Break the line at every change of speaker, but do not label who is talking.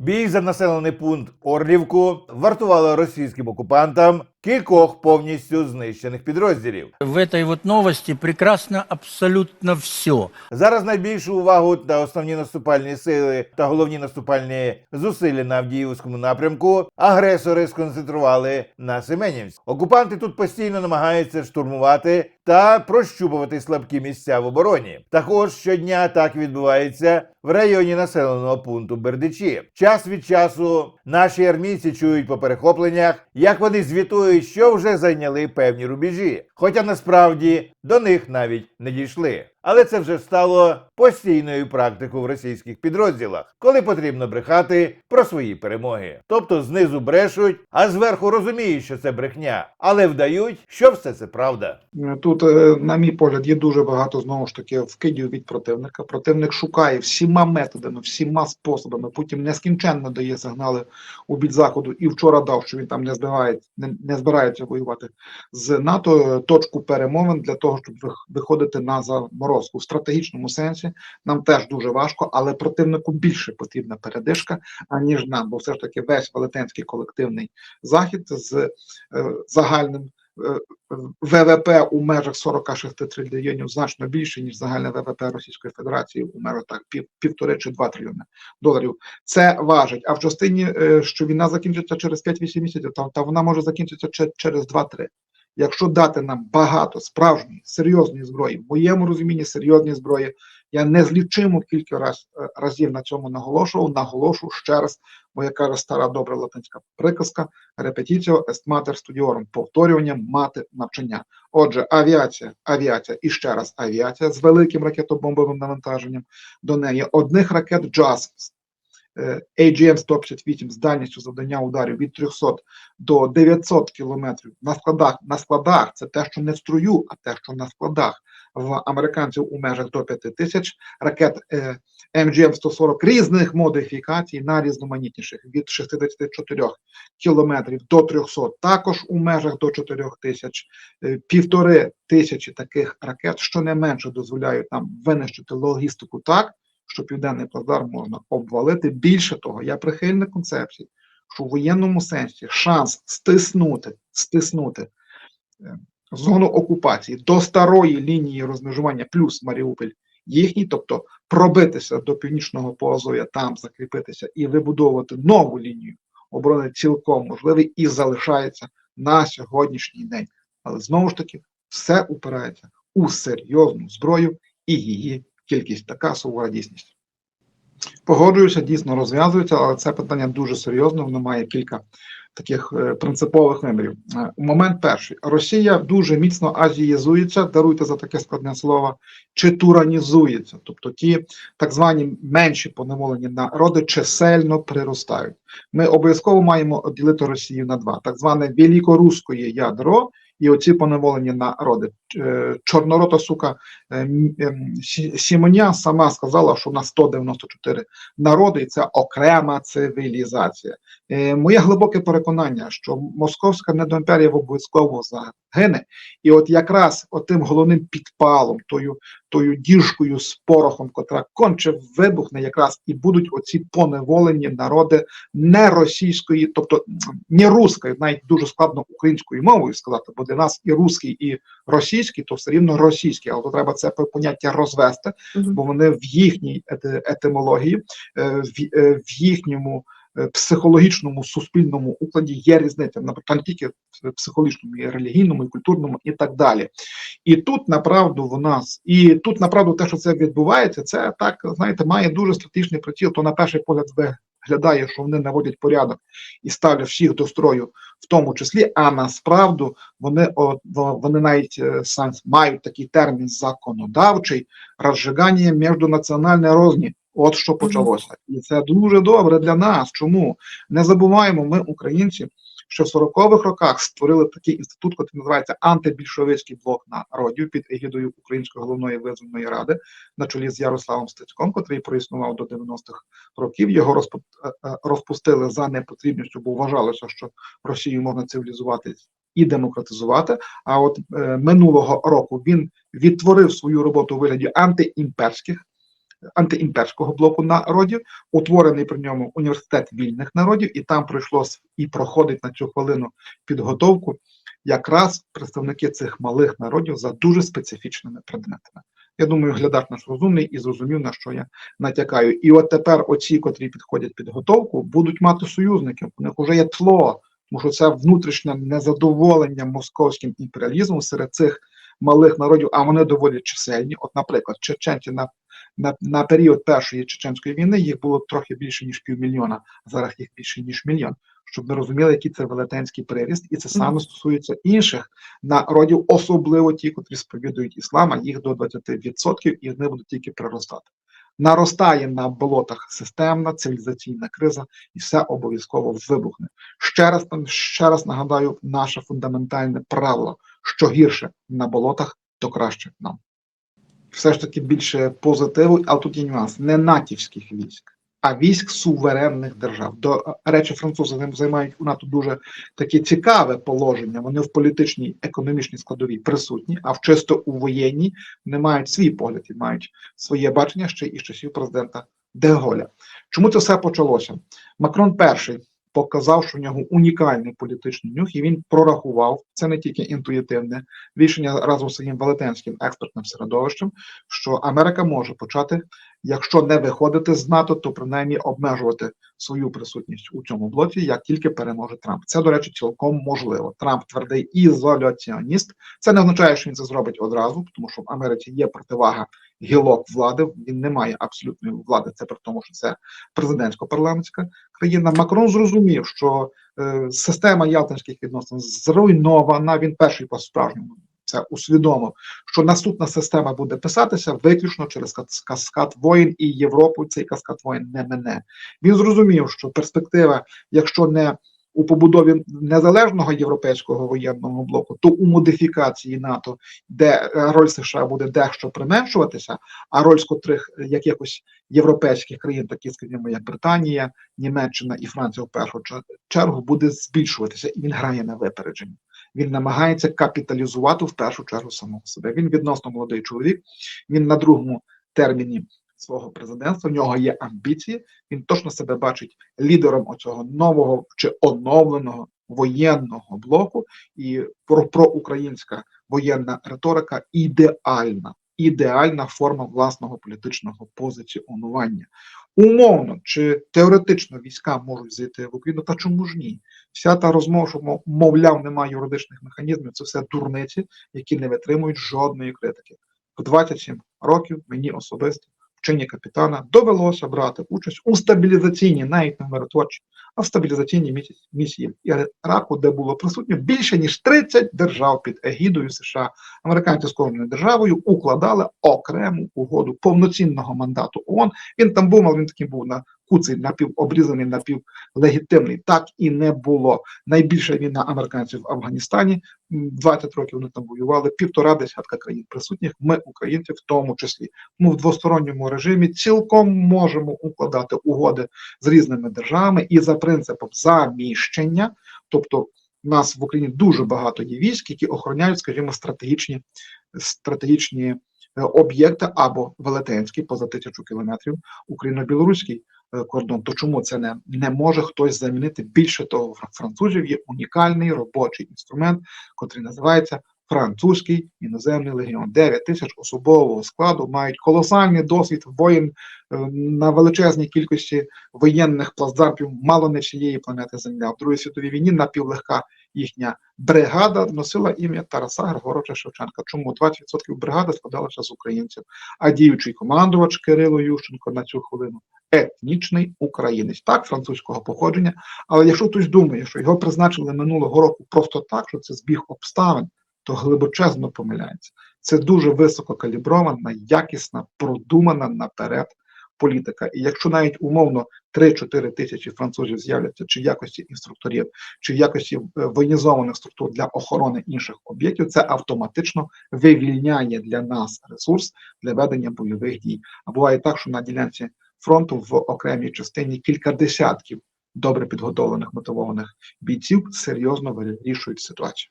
Бій за населений пункт Орлівку вартувало російським окупантам кількох повністю знищених підрозділів.
В этой вот новости прекрасно абсолютно все.
Зараз найбільшу увагу та основні наступальні сили та головні наступальні зусилля на Авдіївському напрямку агресори сконцентрували на Семенівськ. Окупанти тут постійно намагаються штурмувати та прощупувати слабкі місця в обороні. Також щодня так відбувається в районі населеного пункту Бердичі. Час від часу наші армійці чують по перехопленнях, як вони звітують, що вже зайняли певні рубежі, хоча насправді до них навіть не дійшли. Але це вже стало постійною практикою в російських підрозділах, коли потрібно брехати про свої перемоги. Тобто знизу брешуть, а зверху розуміють, що це брехня, але вдають, що все це правда.
Тут, е, на мій погляд, є дуже багато знову ж таки вкидів від противника. Противник шукає всіма методами, всіма способами. Потім нескінченно дає сигнали у бік заходу. І вчора дав, що він там не збирається, не, не збирається воювати з НАТО. Точку перемовин для того, щоб виходити на заморозку в стратегічному сенсі. Нам теж дуже важко, але противнику більше потрібна передишка, аніж нам, бо все ж таки весь велетенський колективний захід з е, загальним. ВВП у межах 46 трильйонів значно більше, ніж загальне ВВП Російської Федерації у межах так пів, півтори чи два трильйони доларів. Це важить. А в частині, е, що війна закінчиться через 5-8 місяців, та, та вона може закінчитися через 2-3. Якщо дати нам багато справжньої, серйозної зброї, в моєму розумінні серйозної зброї, я незлічимо кілька раз, е, разів на цьому наголошував, наголошу ще раз, бо каже стара добра латинська приказка, репетіціо est mater studiorum, повторювання мати навчання. Отже, авіація, авіація і ще раз авіація з великим ракетобомбовим навантаженням до неї. Одних ракет е, AGM-158 з дальністю завдання ударів від 300 до 900 кілометрів на складах. На складах це те, що не в струю, а те, що на складах. В американців у межах до 5 тисяч ракет е, MGM-140 різних модифікацій, найрізноманітніших від 64 кілометрів до 300, також у межах до 4 тисяч, Е, півтори тисячі таких ракет, що не менше дозволяють нам винищити логістику так, що південний плацдарм можна обвалити. Більше того, я прихильник концепції, що в воєнному сенсі шанс стиснути, стиснути е, зону окупації до старої лінії розмежування плюс Маріуполь їхній, тобто пробитися до північного Поазов'я, там закріпитися і вибудовувати нову лінію оборони цілком можливий і залишається на сьогоднішній день. Але знову ж таки, все упирається у серйозну зброю і її кількість. Така сувора дійсність. Погоджуюся, дійсно розв'язується, але це питання дуже серйозне, воно має кілька таких е, принципових вимірів. Е, Момент перший. Росія дуже міцно азієзується, даруйте за таке складне слово, чи туранізується. Тобто ті так звані менші поневолені народи чисельно приростають. Ми обов'язково маємо ділити Росію на два: так зване великоруське ядро і оці поневолені народи. Е, Чорнорота сука е, Сі- Сімоня сама сказала, що на 194 народи, і це окрема цивілізація. Е, Моє глибоке переконання, що московська недоімперія обов'язково загине, і от якраз отим головним підпалом, тою, тою діжкою з порохом, котра конче вибухне, якраз і будуть оці поневолені народи не російської, тобто не руської, навіть дуже складно українською мовою сказати, бо для нас і русський, і російський, то все рівно російський, але треба це поняття розвести, бо вони в їхній етимології, е, в, е, в їхньому е, психологічному суспільному укладі є різниця, наприклад, не тільки в психологічному, і релігійному, і культурному, і так далі. І тут направду в нас, і тут направду те, що це відбувається, це так знаєте, має дуже стратегічний приціл. То на перший погляд виглядає, що вони наводять порядок і ставлять всіх до строю, в тому числі. А насправді вони вони навіть е, сам мають такий термін законодавчий розжигання міжнаціональної розні. От що почалося, і це дуже добре для нас. Чому не забуваємо, ми, українці, що в 40-х роках створили такий інститут, який називається антибільшовицький блок народів під егідою Української головної визвольної ради на чолі з Ярославом Стецьком, котрий проіснував до 90-х років. Його е, е, розпустили за непотрібністю, бо вважалося, що Росію можна цивілізувати і демократизувати. А от е, минулого року він відтворив свою роботу у вигляді антиімперських антиімперського блоку народів, утворений при ньому університет вільних народів, і там пройшло і проходить на цю хвилину підготовку якраз представники цих малих народів за дуже специфічними предметами. Я думаю, глядач наш розумний і зрозумів, на що я натякаю. І от тепер оці, котрі підходять підготовку, будуть мати союзників. У них вже є тло, тому що це внутрішнє незадоволення московським імперіалізмом серед цих малих народів, а вони доволі чисельні. От, наприклад, чеченці на, на, на період першої чеченської війни їх було трохи більше ніж півмільйона, а зараз їх більше ніж мільйон. Щоб ми розуміли, який це велетенський приріст, і це саме стосується інших народів, особливо ті, котрі сповідують іслам, а їх до 20%, і вони будуть тільки приростати. Наростає на болотах системна цивілізаційна криза, і все обов'язково вибухне. Ще раз там- ще раз нагадаю наше фундаментальне правило: що гірше на болотах, то краще нам. Все ж таки більше позитиву, але тут є нюанс не натівських військ, а військ суверенних держав. До речі, французи займають у НАТО дуже таке цікаве положення. Вони в політичній економічній складовій присутні, а в чисто у воєнній не мають свій погляд і мають своє бачення ще із часів президента Деголя. Чому це все почалося? Макрон перший показав, що в нього унікальний політичний нюх, і він прорахував це не тільки інтуїтивне рішення разом з своїм велетенським експертним середовищем, що Америка може почати, якщо не виходити з НАТО, то принаймні обмежувати свою присутність у цьому блоці, як тільки переможе Трамп. Це, до речі, цілком можливо. Трамп твердий ізоляціоніст. Це не означає, що він це зробить одразу, тому що в Америці є противага гілок влади. Він не має абсолютної влади. Це при тому, що це президентсько-парламентська країна. Макрон зрозумів, що е, система ялтинських відносин зруйнована. Він перший по справжньому це усвідомив, що наступна система буде писатися виключно через кас- каскад воїн і Європу. Цей каскад воїн не мене. Він зрозумів, що перспектива, якщо не у побудові незалежного європейського воєнного блоку, то у модифікації НАТО, де е, роль США буде дещо применшуватися, а роль котрих е, якихось європейських країн, такі, скажімо, як Британія, Німеччина і Франція в першу чер- чергу буде збільшуватися, і він грає на випередження. Він намагається капіталізувати в першу чергу самого себе. Він відносно молодий чоловік. Він на другому терміні свого президентства. В нього є амбіції. Він точно себе бачить лідером оцього нового чи оновленого воєнного блоку. І про проукраїнська воєнна риторика ідеальна, ідеальна форма власного політичного позиціонування. Умовно чи теоретично війська можуть зайти в Україну, та чому ж ні? Вся та розмова, що мовляв, немає юридичних механізмів, це все дурниці, які не витримують жодної критики. В 27 років мені особисто в чині капітана довелося брати участь у стабілізаційній, навіть не миротворчій, а в стабілізаційній місії, Іраку, де було присутньо більше ніж 30 держав під егідою США. Американці з кожною державою укладали окрему угоду повноцінного мандату ООН. Він там був, але він таким був на куций, напівобрізаний, напівлегітимний. Так і не було. Найбільша війна американців в Афганістані. м, 20 років вони там воювали, півтора десятка країн присутніх. Ми, українці, в тому числі. Ми в двосторонньому режимі цілком можемо укладати угоди з різними державами і за принципом заміщення, тобто. У нас в Україні дуже багато є військ, які охороняють, скажімо, стратегічні стратегічні е, об'єкти або велетенські поза тисячу кілометрів україно-білоруський кордон. То чому це не, не може хтось замінити? Більше того, французів є унікальний робочий інструмент, котрий називається французький іноземний легіон. 9 тисяч особового складу мають колосальний досвід воїн е, на величезній кількості воєнних плацдармів, мало не чиєї планети Земля. В Другій світовій війні напівлегка їхня бригада носила ім'я Тараса Григоровича Шевченка. Чому 20% бригади складалася з українців, а діючий командувач Кирило Ющенко на цю хвилину етнічний українець, так, французького походження. Але якщо хтось думає, що його призначили минулого року просто так, що це збіг обставин, то глибочезно помиляється. Це дуже високо калібрована, якісна, продумана наперед політика. І якщо навіть умовно 3-4 тисячі французів з'являться чи в якості інструкторів, чи в якості е, воєнізованих структур для охорони інших об'єктів, це автоматично вивільняє для нас ресурс для ведення бойових дій. А буває так, що на ділянці фронту в окремій частині кілька десятків добре підготовлених мотивованих бійців серйозно вирішують ситуацію.